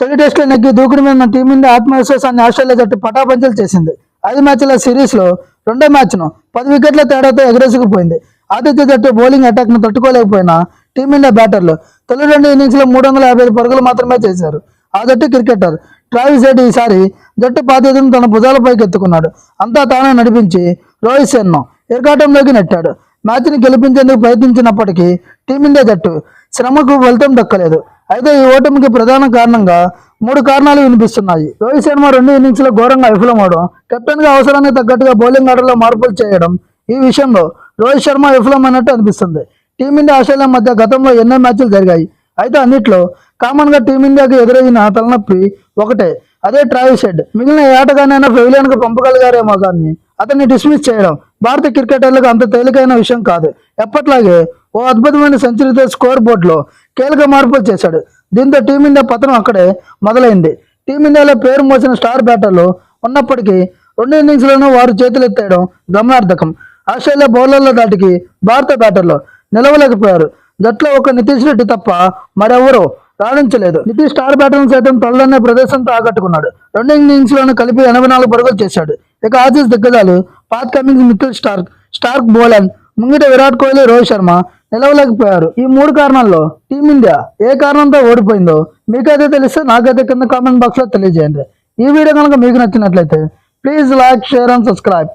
తొలి టెస్టులో నెగ్గి దూకుడు మీద టీమిండియా ఆత్మవిశ్వాసాన్ని ఆస్ట్రేలియా జట్టు పటాపంచలు చేసింది. ఐదు మ్యాచ్ల సిరీస్లో రెండో మ్యాచ్ను పది వికెట్ల తేడాతో ఎగరేసుకుపోయింది. ఆతిథ్య జట్టు బౌలింగ్ అటాక్ను తట్టుకోలేకపోయినా టీమిండియా బ్యాటర్లు తొలి రెండు ఇన్నింగ్స్లో మూడు వందల యాభై ఐదు పరుగులు మాత్రమే చేశారు. ఆ జట్టు క్రికెటర్ ట్రావిస్ హెడ్ ఈసారి జట్టు బాధ్యతను తన భుజాలపైకి ఎత్తుకున్నాడు. అంతా తానే నడిపించి రోహిత్ శర్మ ఇరకాటంలోకి నెట్టాడు. మ్యాచ్ని గెలిపించేందుకు ప్రయత్నించినప్పటికీ టీమిండియా జట్టు శ్రమకు ఫలితం దక్కలేదు. అయితే ఈ ఓటమికి ప్రధాన కారణంగా మూడు కారణాలు వినిపిస్తున్నాయి. రోహిత్ శర్మ రెండు ఇన్నింగ్స్లో ఘోరంగా విఫలమవడం కెప్టెన్గా అవసరానికి తగ్గట్టుగా బౌలింగ్ ఆర్డర్లో మార్పులు చేయడం ఈ విషయంలో రోహిత్ శర్మ విఫలమైనట్టు అనిపిస్తుంది. టీమిండియా ఆస్ట్రేలియా మధ్య గతంలో ఎన్నో మ్యాచ్లు జరిగాయి. అయితే అన్నిట్లో కామన్గా టీమిండియాకి ఎదురైన తలనొప్పి ఒకటే అదే ట్రావిస్ హెడ్ మిగిలిన ఏటగానైనా ఆటగానైనా పెవిలియన్ పంపగలిగారేమో కానీ అతన్ని డిస్మిస్ చేయడం భారత క్రికెటర్లకు అంత తేలికైన విషయం కాదు. ఎప్పట్లాగే ఓ అద్భుతమైన సెంచరీతో స్కోర్ బోర్డులో కీలక మార్పులు చేశాడు. దీంతో టీమిండియా పతనం అక్కడే మొదలైంది. టీమిండియాలో పేరు మోసిన స్టార్ బ్యాటర్లు ఉన్నప్పటికీ రెండు ఇన్నింగ్స్లోనూ వారు చేతులెత్తేయడం గమనార్థకం ఆస్ట్రేలియా బౌలర్ల దాటికి భారత బ్యాటర్లు నిలవలేకపోయారు. జట్లో ఒక నితీష్ రెడ్డి తప్ప మరెవరూ రాణించలేదు. నితీష్ స్టార్ బ్యాటర్ను సైతం తొలనే ప్రదేశంతో ఆకట్టుకున్నాడు. రెండు ఇన్నింగ్స్లను కలిపి ఎనభై నాలుగు పరుగులు చేశాడు. ఇక ఆసీస్ దిగ్గజాలు Pat Cummins Mitchell Starc Starc Boland ముంగిట విరాట్ కోహ్లీ రోహిత్ శర్మ నిలవలేకపోయారు. ఈ మూడు కారణాల్లో టీమిండియా ఏ కారణంతో ఓడిపోయిందో మీకైతే తెలిస్తే నాకైతే కింద కామెంట్ బాక్స్లో తెలియజేయండి. ఈ వీడియో కనుక మీకు నచ్చినట్లయితే please like share and subscribe.